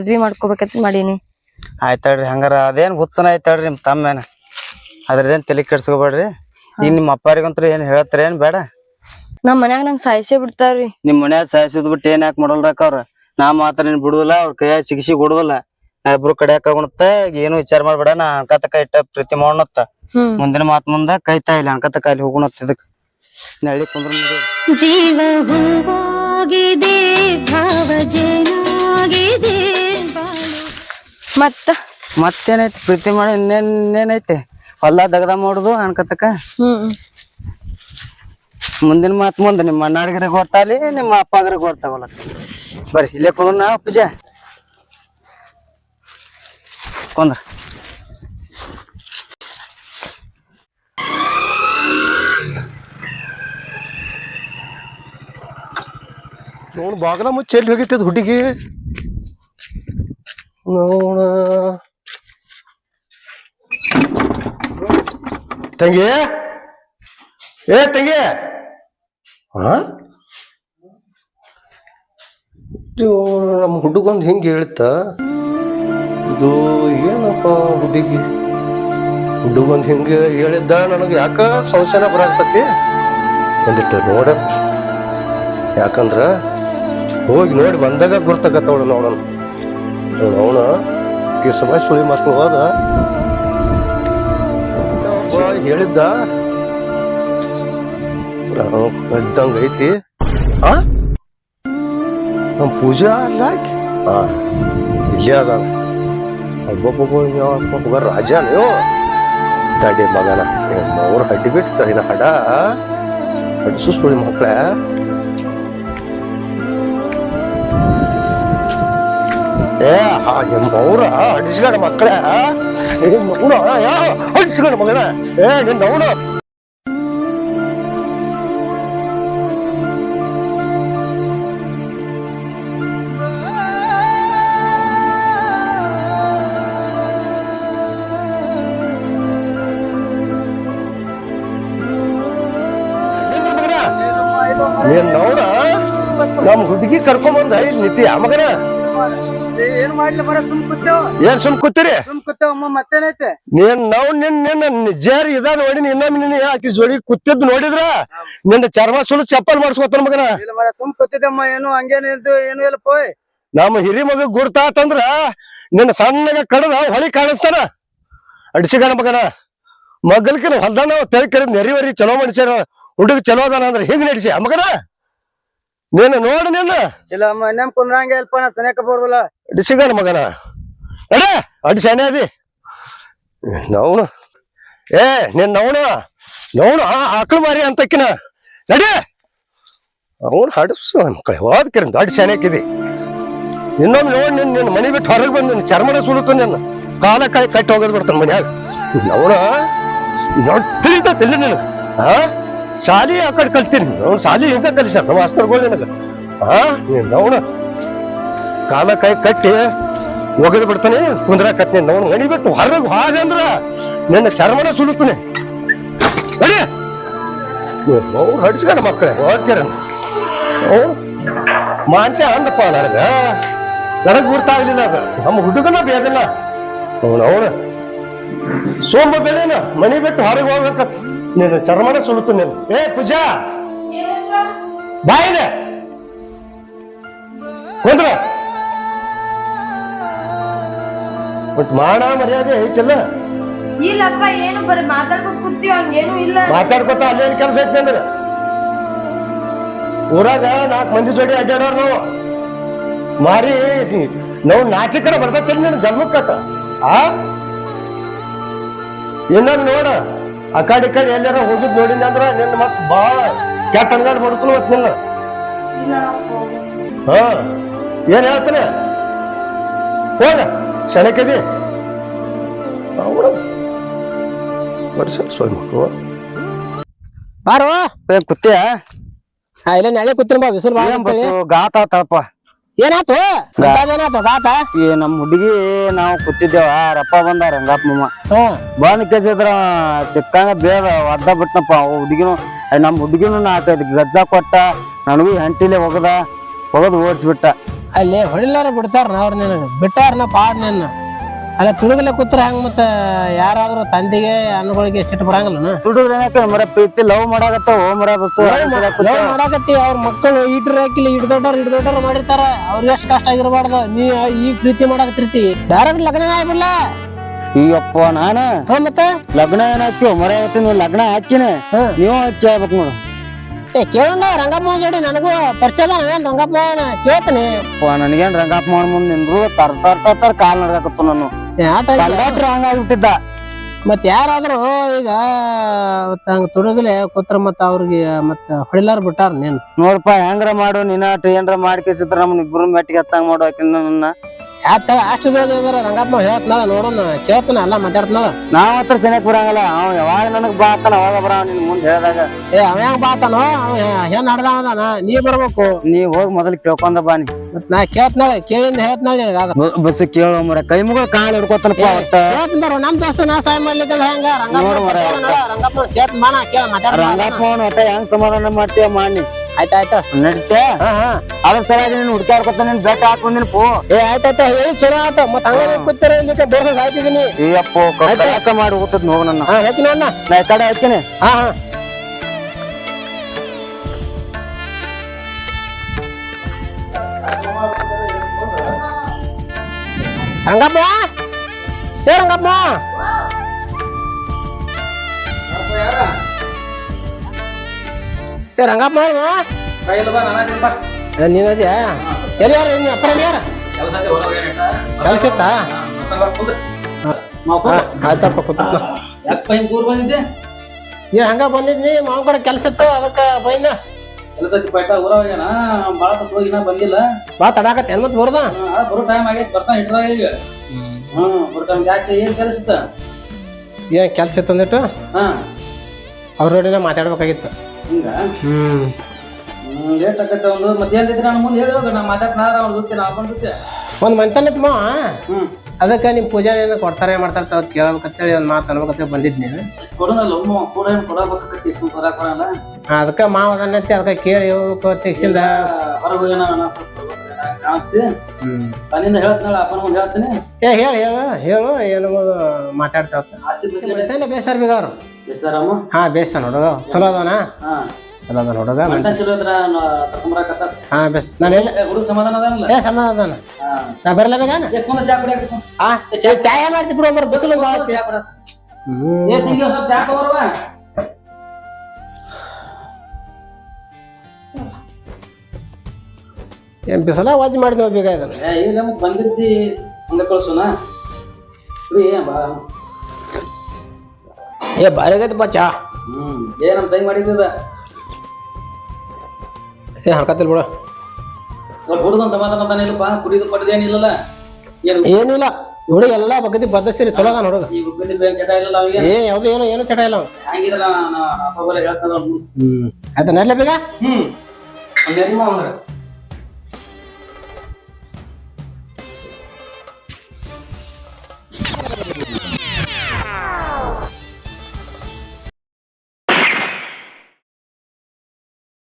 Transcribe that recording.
ಮದ್ವಿ ಮಾಡ್ಕೋಬೇಕಂತ ಮಾಡೀನಿ. ಆಯ್ತಾಳ್ರಿ ಹಂಗಾರ ಅದೇನ್ ಹುಚ್ಚನ ಆಯ್ತಾಳ್ರಿ ನಿಮ್ ತಮ್ಮೇನ. ಅದ್ರದೇನ್ ತಲೆ ಕೆಡ್ಸ್ಕೊಬೇಡ್ರಿ. ಈಗ ನಿಮ್ಮ ಅಪ್ಪಾರಿಗಂತ್ರ ಏನ್ ಹೇಳ್ತಾರ ಏನ್ ಬೇಡ. ನಮ್ ಮನ್ಯಾಗ ನಂಗ್ ಸಾಯಿಸೇ ಬಿಡ್ತಾರ್ರಿ. ನಿಮ್ ಮನ್ಯಾಗ ಸಾಯಿಸಿದ್ ಬಿಟ್ಟು ಏನ್ ಯಾಕೆ ಮಾಡಲ್ರಕ್ಕ ಅವ್ರ? ನಾ ಮಾತ್ರ ನೀನ್ ಬಿಡುದಿಲ್ಲ ಅವ್ರ ಕೈಯಾಗ ಸಿಗಿಸಿ ಕೊಡುದಿಲ್ಲ. ನಾ ಇಬ್ರು ಕಡಿಯಾಕ ಆಗುಣತ್ತ? ಏನು ವಿಚಾರ ಮಾಡ್ಬೇಡ ನಾ ಅನ್ಕತಕ ಇಟ್ಟ ಪ್ರೀತಿ ಮಾಡೋಣತ್ತ ಹ್ಮ್. ಮುಂದಿನ ಮಾತ್ ಮುಂದ ಕೈತಾ ಇಲ್ಲ ಅನ್ಕತಕ ಅಲ್ಲಿ ಹೋಗುಣತ್ತ ಇದಕ್. ನಳ್ಳಿ ಕುಂದ್ರ ಜೀವ ಹೋಗಿದೆ ಭಾವಜನಾಗಿದೆ ಬಾಳು ಮತ್ತ? ಮತ್ತೇನೈತಿ? ಪ್ರೀತಿ ಮಾಡಿ ಇನ್ನೇನೇನೈತಿ ಇನ್ನೇನೈತಿ? ಹೊಲ ದಗದ ಮಾಡುದು ಅನ್ಕತಕ ಹ್ಮ್. ಮುಂದಿನ ಮಾತ್ ಮುಂದೆ ನಿಮ್ಮ ಅಣ್ಣಾರ್ಗರೆ ಗೊತ್ತಾಲಿ ನಿಮ್ಮ ಅಪ್ಪಗ್ರೆ ಗೊತ್ತಾಗಲ್ಲ ಬರ್ರಿ ಇಲ್ಲೇ ಕುಂದ್ರ ನಾ ಪೂಜಾ. ಕುಂದ್ರ. ನೋಡ್ ಬಾಗಲ ಮುಚ್ಚಿ ಎಲ್ಲಿ ಹೋಗಿತ್ತದ ಹುಡುಗಿ? ನೋಡ ತಂಗಿ? ಏ, ತಂಗಿ? ಹಾ ನಮ್ಮ ಹುಡುಗೊಂದು ಹಿಂಗೆ ಹೇಳ್ತ? ಇದು ಏನಪ್ಪ ಹುಡುಗಿ? ಹುಡುಗೊಂದು ಹಿಂಗೆ ಹೇಳಿದ್ದ? ನನಗೆ ಯಾಕ ಸಂಶಯನ ಬರಾಕತ್ತಿ ಒಂದಿಟ್ಟು ನೋಡ. ಯಾಕಂದ್ರ ಹೋಗಿ ನೋಡಿ ಬಂದಾಗ ಗುರ್ತಾಗತ್ತವಳು ನೋಡೋಣ. ಅವನ ಸಮಯ ಸುಳಿ ಮಕ್ಕಳು ಹೋದ ಹೇಳಿದ್ದ ಇದ್ದಂಗ ಐತಿ ಆ ನಮ್ಮ ಪೂಜಾ ಅಲ್ಲ ಹಾ ಇಲ್ಲೇ ಅದಾನ ಒಬ್ಬೊಬ್ಬ ಒಬ್ಬ ರಾಜ ನೀವು ತಡಿ ಮಗನ ಅವ್ರ ಹಡ್ಡಿ ಬಿಟ್ಟು ಹಡ ಹಡ್ಸು ಸುಳಿ ಮಕ್ಕಳ ಏ ಆ ನಿಮ್ಮವ್ರ ಅಡಿಸ್ಗಡ ಮಕ್ಕಳ ಮಗನ ಯಾ ಅಡಿಸ್ಗಡ ಮಗನ? ಏ, ನಿನ್ನ ಅವನು ನೀನ್ ನೋಡ ನಮ್ ಹುಡುಗಿ ಕರ್ಕೊಂಬಂದ ಇಲ್ಲಿ ನಿತ್ಯ, ಮಗನ? ಏನ್ ಮಾಡ್ಲಿ ಬರ ಸುಮ್ ಕೂತೇವ್ ಏನ್ ಸುಮ್ ಕೂತೀರಿ? ಸುಮ್ ಕೂತೇವ್ ಮತ್ತೇನೈತೆ? ನೀನ್ ನಾವು ನಿನ್ ನಿನ್ನ ಜೇರ್ ಇದ ನೋಡಿ ಇನ್ನೊಮ್ಮೆ ನಿನ್ನ ಆಕಿ ಜೋಡಿ ಕೂತಿದ್ ನೋಡಿದ್ರ? ನಿನ್ನ ಚರ್ಮ ಸುಳ್ಳು ಚಪ್ಪಲ್ ಮಾಡಿಸ್ಕೊತಾನ ಮಗನ. ಇಲ್ಲ ಮರ ಸುಮ್ ಕೂತಿದ್ದಮ್ಮ ಏನು ಹಂಗೇನಿದ್ದು ಏನು ಇಲ್ಲ ಪೋಯ್. ನಮ್ಮ ಹಿರಿ ಮಗ ಗುರ್ತಾತಂದ್ರ ನಿನ್ನ ಸಣ್ಣಗ ಕಡದ ಹೊಳಿ ಕಾಣಿಸ್ತಾನ. ಅಡಿಸಿಗಣ ಮಗನ. ಮಗಲ್ಕಿನ ಹೊಲ್ದಾನ ತೆರೆ ಕರೆದ್ ನೆರಿವರಿ ಚಲೋ ಮನುಷ್ಯರ ಹುಡುಗ ಚಲೋ ಅದಾನ ಅಂದ್ರೆ ಹಿಂಗ್ ನಡೆಸಿ ಆ ಮಗನ? ನೀನು ನೋಡು ನಿನ್ನ ಇಲ್ಲ ಅಮ್ಮ ಕುಂದ್ರಂಗ ಇಲ್ಪ ನಾ ಸನೇಕ ಬರುದಿಲ್ಲ ಅಡಿಸಿಗಣ ಮಗನ. ಅಡ ಅಡಿಸೇನೆ ಅದಿ. ನವನು. ಏ ನೀನ್ ನವನು ನವನು ಆಕಳು ಮಾರಿ ಅಂತಕಿನ. ನಡಿ. ಅವನು ಹಡಸು ಮಕ್ಕಳ ಹೋದ್ ಕಿರಂದು ದೊಡ್ಡ ಶಾನ್ಯಾಕಿದಿ ಇನ್ನೊಮ್ಮೆ ನೋಡಿ ನಿನ್ ನಿನ್ನ ಮನೆ ಬಿಟ್ಟು ಹೊರಗೆ ಬಂದು ನಿನ್ನ ಚರ್ಮನ ಸುಡುತ್ತ ನಿನ್ನ ಕಾಲ ಕೈ ಕಟ್ಟಿ ಹೋಗೋದು ಬಿಡ್ತಾನೆ ಮನ್ಯಾಗ. ನೌನ ನೋಡಿ ತಿಳಿತೈತಿಲ್ಲ ನಿನಗೆ. ಹಾ ಸಾಲಿ ಆ ಕಡೆ ಕಲ್ತೀನಿ. ಅವ್ನು ಸಾಲಿ ಹಿಂಗ ಕಲಿಸ್ಯಾರ? ನಮ್ಮ ಮಾಸ್ತರ್ಗಳು ನಿನಗ. ಹಾ ನೀನ್ ಅವನು ಕಾಲ ಕೈ ಕಟ್ಟಿ ಒಗದು ಬಿಡ್ತಾನೆ ಕುಂದ್ರ ನೀನ್ ಅವ್ನು ಗಣಿ ಬಿಟ್ಟು ಹೊರಗೆ ಹಾಗೆ ಅಂದ್ರ ನಿನ್ನ ಚರ್ಮನ ಸುಡುತ್ತಾನೆ. ಅವ್ರು ಹಡಿಸ್ಕೊಂಡ ಮಕ್ಕಳೇ, ಹೋಗ್ತೀರ ಮಾಂತೆ ಅಂದಪ್ಪ ನನಗ. ನನಗ್ ಗುರ್ತಾಗ್ಲಿಲ್ಲ ಅದು. ನಮ್ಮ ಹುಡುಗನ ಬೇದಿಲ್ಲ. ಅವನು ಅವನು ಸೋಂಬ ಬೆಲೆನ ಮನಿ ಬಿಟ್ಟು ಹೊರಗೆ ಹೋಗ್ಬೇಕ ನೀನು ಚರ್ಮನ ಸುಡುತ್ತ ನೀನು. ಏ ಪೂಜಾ! ಬಾಯಿದೆ ಕುಂದ್ರ! ಬಟ್ ಮಾಡ ಮರ್ಯಾದೆ ಐತಿಲ್ಲ? ಇಲ್ಲಪ್ಪ ಏನು ಬರೀ ಮಾತಾಡ್ಕೊಂಡ್ ಕೂತೀವಿ ಹಂಗೇನು ಇಲ್ಲ. ಮಾತಾಡ್ಕೊತ ಅಲ್ಲೇನು ಕೆಲಸ ಐತಿ ಅಂದ್ರೆ ಊರಾಗ ನಾಲ್ಕು ಮಂದಿ ಜೋಡಿ ಅಡ್ಡಾಡೋರ್ ನಾವು. ಮಾರಿ ನಾವು ನಾಚಿಕರ ಬರ್ತೈತಿಲ್ಲ ನಿನ್ನ ಜನ್ಮಕ್ಕ ಆ? ಇನ್ನೊಂದು ನೋಡ. ಆ ಕಡೆ ಈ ಕಡೆ ಎಲ್ಲಾರ ಹೋಗಿದ್ ನೋಡಿನ ಅಂದ್ರ ನಿನ್ನ ಮತ್ ಬಾಳ ಕೆಟ್ಟ ಅಂಗಡಿ ಮಾಡ್ಕೊಂಡು ಮತ್ ನಿನ್ನ. ಹಾ ಏನ್ ಹೇಳ್ತಾನೆ? ಹೋಗ ಶನಕದಿ ಅವಳ ವರ್ಷ ಮಕ್ಕಳು ಬಾರೋ. ಕುತ್ತಿಯ? ಹಾ ಇಲ್ಲ ನಾಳೆ ಕುತ್ತಿನ ಬಾ ಬಿಸಿಲು ಬಾ ಗಾತ ಏನಾತು ಏನಾತು ಗಾತ? ಈ ನಮ್ ಹುಡುಗಿ ನಾವು ಕೂತಿದ್ದೇವ. ರಪ್ಪ ಬಂದ ರಂಗಪ್ಪ ಮಮ್ಮ ಹ್ಮ್ ಬಂದ್ ಕೇಸಿದ್ರ ಸಿಕ್ಕಂಗ ಬೇಗ ಒದ್ದ ಬಿಟ್ನಪ್ಪ ಹುಡುಗಿನು. ನಮ್ ಹುಡುಗಿನು ನಾಲ್ಕೈದು ಗಜ್ಜ ಕೊಟ್ಟ. ನನಗೂ ಹೆಂಟಿಲೆ ಹೋಗದ ಹೋಗದ್ ಓಡಿಸ್ಬಿಟ್ಟ. ಅಲ್ಲಿ ಹೊಡಿಲಾರ ಬಿಡ್ತಾರ ಅವ್ರ ಬಿಟ್ಟಾರ ನಾ ಪಾಡ್ ನಿನ್ನ. ಅಲ್ಲ ತುಡುಗಲೆ ಕೂತ್ರ ಹಂಗ ಮತ್ತ ಯಾರಾದ್ರೂ ತಂದೆಗೆ ಅಣ್ಣಗಳಿಗೆ ಸಿಟ್ಟು ಬರಂಗಿಲ್ಲನ? ಏನಕ್ಕ ಮರ ಪ್ರೀತಿ ಲವ್ ಮಾಡಾಕತ್ತಾವ ಮರ ಬಸ್ಸು ಲವ್ ಮಾಡಾಕತ್ತಿ ಅವ್ರ ಮಕ್ಕಳು ಇಟ್ರ ಹಾಕಿಲ್ಲ ಇಡ್ ದೊಡ್ಡವ್ರು ಇಡ್ ದೊಡ್ಡವ್ರು ಮಾಡಿರ್ತಾರ. ಅವ್ರಿಗೆ ಎಷ್ಟು ಕಷ್ಟ ಆಗಿರ್ಬಾರ್ದು. ನೀ ಈಗ ಪ್ರೀತಿ ಮಾಡಾಕತ್ತಿರ್ತಿ. ಡೈರೆಕ್ಟ್ ಲಗ್ನ ಆಗ್ಬಿಡ್ಲ? ಅಯ್ಯಪ್ಪ ನಾನ. ಮತ್ತ? ಲಗ್ನ ಏನ್ ಹಾಕ್ಯವ ಮರ ಇವತ್ತಿನ ಲಗ್ನ ಹಾಕಿನ. ನೀವು ಹಾಕಿ ಹೇಳ್ಬೇಕು ನೋಡು. ಏ ಕೇಳೋಣ ರಂಗಪ್ಪ ಜೋಡಿ ನನಗೂ ಪರಿಚಯ ಅದ ನಾವೇನ್ ರಂಗಪ್ಪ ಕೇಳ್ತೀನಿ. ಅಪ್ಪ ನನಗೇನ್ ರಂಗಪ್ಪ ಮಾಡ್ ಮುಂದೆ ನಿಂದ್ರು ತರ್ ತರ್ ತರ್ ತರ್ ಕಾಲ್ ನಡ್ದಾಕತ್ತು ನಾನು ಹಂಗಾಗ್ಬಿಟ್ಟಿದ್ದ ಮತ್ ಯಾರಾದ್ರೂ ಈಗ ತೊಡಗಲೆ ಹಂಗ ತೊಡಗಲೆ ಕೂತ್ರ ಮತ್ತ ಅವ್ರಿಗೆ ಮತ್ತ ಹೊಡಿಲಾರ ಬಿಟ್ಟಾರ ನೀನ್. ನೋಡಪ್ಪ ಹೆಂಗ್ರ ಮಾಡು ನೀನ ಏನ್ರ ಮಾಡ್ಕೇಸಿದ್ರ ನಮ್ಮ ಇಬ್ರು ಮೆಟ್ಟಿಗೆ ಹಚ್ಚಂಗ್ ಮಾಡು ಆಕಿನ ನನ್ನ. ಯಾತ ಅಷ್ಟು ರಂಗಪ್ಪ ಹೇಳ್ತನಾಳ ನೋಡೋಣ ಕೇಳ್ತಾನ ಎಲ್ಲ ಮಾತಾಡ್ತನಾಳ ನಾವ್ ಹತ್ರ ಸೆನೆಕ್ ಬರಂಗಲ್ಲ ಅವ ಯಾವಾಗ ನನಗ್ ಬಾ ಅತ್ತಾನ ಅವಾಗ ಬರ ನಿನ್ ಮುಂದ್ ಹೇಳ್ದಾಗ. ಏ ಅವ ಹೆಂಗ್ ಬಾತಾನೋ ಅವ ಹೆಣ್ ನಡ್ದಾನ ನೀ ಬರ್ಬೇಕು. ನೀ ಹೋಗಿ ಮೊದಲು ಕೇಳ್ಕೊಂಡ ಬಾ ನೀ. ಮತ್ ನಾ ಕೇಳ್ತನಾಳ ಕೇಳಿಂದ ಹೇಳ್ತನಾಳ ನಿನಗ ಅದ. ಬ- ಬಸ್ ಕೇಳು ಮರ ಕೈ ಮುಗ ಕಾಲ್ ಹಿಡ್ಕೊತಾನಪ್ಪ ಒಟ್ಟ ಕೇಳ್ತೀನಿ ಬರೋ ನಮ್ ದೋಸ್ತ ನಾ ಸಹಾಯ ಮಾಡ್ಲಿಕ್ಕೆ ಹೆಂಗ? ರಂಗಪ್ಪ ನೋಡು. ರಂಗಪ್ಪ ಕೇಳ್ತ ಮಾನ ಕೇಳ ಮಾತಾಡ ರಂಗಪ್ಪ ಅವನು. ಒಟ್ಟ ಹೆಂಗ್ ಸಮಾಧಾನ ಮಾಡ್ತೀಯ ಮಾಡಿ ಆಯ್ತಾಯ್ತು ನಡೀತೆ. ಹಾ ಹಾ. ಅದ್ರ ಸಲುವಾಗಿ ನೀನು ಹುಡ್ಕ್ಯಾಡ್ಕೊತ ನೀನ್ ಬೆಟ್ಟ ಹಾಕೊಂಡಿನ ಪೋ. ಏ ಆಯ್ತಾಯ್ತ ಹೇಳಿ ಚಲೋ ಆತ. ಮತ್ತ ಹಂಗ ಕೂತಿರ ಇಲ್ಲಿಕ್ಕೆ ಬೋರ್ಸ ಸಾಯ್ತಿದೀನಿ ಅಯ್ಯಪ್ಪ ಕೆಲಸ ಮಾಡಿ ಹೋಗ್ತದ ನೋವು ನನ್ನ. ಹಾ ಹೇಳ್ತೀನಿ ಅಣ್ಣ. ನಾ ಈ ಕಡೆ ಹೇಳ್ತೀನಿ. ಹಾ ಹಾ. ರಂಗಪ್ಪ? ಏ ರಂಗಪ್ಪ? ಏ ರಂಗಪ್ಪ ಅಲ್ವಾ? ಏ, ನೀನ್ ಅದ್ಯಾ ಎಲ್ಲಿ ಯಾರು? ನೀನ್ ಅಪ್ಪ ಎಲ್ಲಿ ಯಾರ? ಕೆಲಸ ಇತ್ತಾ? ಆಯ್ತಪ್ಪ ಕೂತ ಏ ಹಂಗ ಬಂದಿದ್ನಿ ಮಾವ ಕಡೆ ಕೆಲಸ ಇತ್ತು ಅದಕ್ಕೆ ಬೈನ ಕೆಲಸಕ್ಕೆ ಪೈಟ ಊರಾಗೇನ ಭಾಳ ತಪ್ಪ ಹೋಗಿನ ಬಂದಿಲ್ಲ. ಬಾ ತಡಾಕತ್ತೆ ಮತ್ ಬರ್ದ? ಬರು ಟೈಮ್ ಆಗೈತೆ ಬರ್ತಾ ಇಟ್ರಾಗ ಈಗ. ಹ್ಮ್ ಬರೋ ಟೈಮ್ ಯಾಕೆ ಏನು ಕೆಲಸ ಇತ್ತ? ಏನ್ ಕೆಲಸ ಇತ್ತು ಅಂದಿಟ್ಟು ಹಾ. ಅವ್ರ ಜೋಡಿನ ಮಾತಾಡ್ಬೇಕಾಗಿತ್ತು. ಹಿಂಗ? ಹ್ಮ್. ಲೇಟ್ ಆಗತ್ತೆ ಒಂದು ಮಧ್ಯಾಹ್ನ ನಾನು ಮುಂದೆ ಹೇಳಿ ಹೋಗ ನಾ ಜೊತೆ ನಾ ಅಪ್ಪನ ಜೊತೆ. ಒಂದ್ ಮಂಟನ್ ಇತ್ತು ಮಾವ. ಹ್ಮ್. ಅದಕ್ಕೆ ನಿಮ್ ಪೂಜಾ ಏನೋ ಕೊಡ್ತಾರೆ ಮಾಡ್ತಾರೆ ಅದ್ ಕೇಳ್ಬೇಕಂತೇಳಿ ಒಂದ್ ಮಾತು ಅನ್ಬೇಕಂತೇಳಿ ಬಂದಿದ್ನಿ. ಕೊಡೋನಲ್ಲ ಒಮ್ಮ ಕೂಡ ಏನು ಅದಕ್ಕ ಮಾವ ಅದನ್ನಂತೆ ಅದಕ್ಕ ಕೇಳಿ ತೆಗ್ಸಿಂದ ಹೊರಗೆ ಹೋಗೋಣ ನಾ ಸ್ವಲ್ಪ ಬರ್ಬೇಕು. ಕಾಣ್ತಿ ಮನೆಯಿಂದ ಹೇಳ್ತಾಳ ಅಪ್ಪನ ಮುಂದೆ ಹೇಳ್ತೀನಿ. ಏ ಹೇಳು ಹೇಳು ಹೇಳು ಏನೋ ಮಾತಾಡ್ತಾವ ಆಸ್ತಿ ಬಿಸಿ ಬೇಸಾರ ಬೀಗ ಅವ್ರು? ಬಿಸ್ತಾರಮ್ಮ ಹಾ ಬೇಸ್ತಾನ ಹುಡುಗ. ಚಲೋ ಅದಾನ? ಹಾ. ಚಲೋ ಅದಾನ ಹುಡುಗ. ಮಂಟನ್ ಚಲೋ ಇದ್ರ ಕರ್ಕೊಂಬರಕತ್ತಾರ? ಹಾ ಬೆಸ್ ನಾನು ಎಲ್ಲ ಹುಡುಗ ಸಮಾಧಾನ ಅದಾನಲ್ಲ? ಏ ಸಮಾಧಾನ ಅದಾನ? ಹಾ. ನಾ ಬರಲ್ಲ ಬೇಗಾನ ಏ ಕುಂದ ಚಾ ಕುಡಿಯಾಕ ಆ ಚಾ- ಚಾಯ ಮಾಡ್ತಿ ಬಿಡು ಮರ ಬಿಸಿಲು ಭಾಳ ಚಾ ಕುಡಿಯಾಕ. ಏ ತಿಂಗಿ ಒಂದ್ ಸ್ವಲ್ಪ ಚಾ ತಗೋರ್ವ. ಏನ್ ಬಿಸಿಲ? ವಾಜ್ ಮಾಡಿದ್ವಿ ಈಗ ನಮಗ್ ಬಂದಿದ್ದಿ ಹಂಗ ಕಳ್ಸೋಣ ಬಾ. ಏ ಭಾರಿ ಆಗೈತಪ್ಪ ಚಾ. ಏ ನಮ್ಮ ತಂಗಿ ಮಾಡಿದ ಏ ಹರ್ಕತ್ತಿಲ್ ಬಿಡು. ಸ್ವಲ್ಪ ಹುಡುಗನ ಸಮಾಧಾನ ಅದಾನ ಇಲ್ಲಪ್ಪ? ಕುಡಿದು ಪಡೆದು ಏನಿಲ್ಲಲ್ಲ ಏನು ಏನಿಲ್ಲ. ಹುಡುಗ ಎಲ್ಲ ಬಗ್ಗದಿ ಬದ್ದಸಿರಿ ಚಲೋ ಅದಾನ ಹುಡುಗ ಈ ಗುಬ್ಬಿನ ಬೇಗ ಚಟ ಇಲ್ಲ ಅವಿಗೆ ಏ ಯಾವ್ದು ಏನು ಏನು ಚಟ ಇಲ್ಲ ಅವ್ನು. ಹಂಗಿದ್ರೆ ನಾ ನಾ ಅಪ್ಪ ಬಲ್ಲ ಹೇಳ್ತಾನ ಹ್ಮ್. ಆಯ್ತಾ ನಡ್ಲೆ ಬೇಗ ಹ್ಮ್ ಹಂಗೆ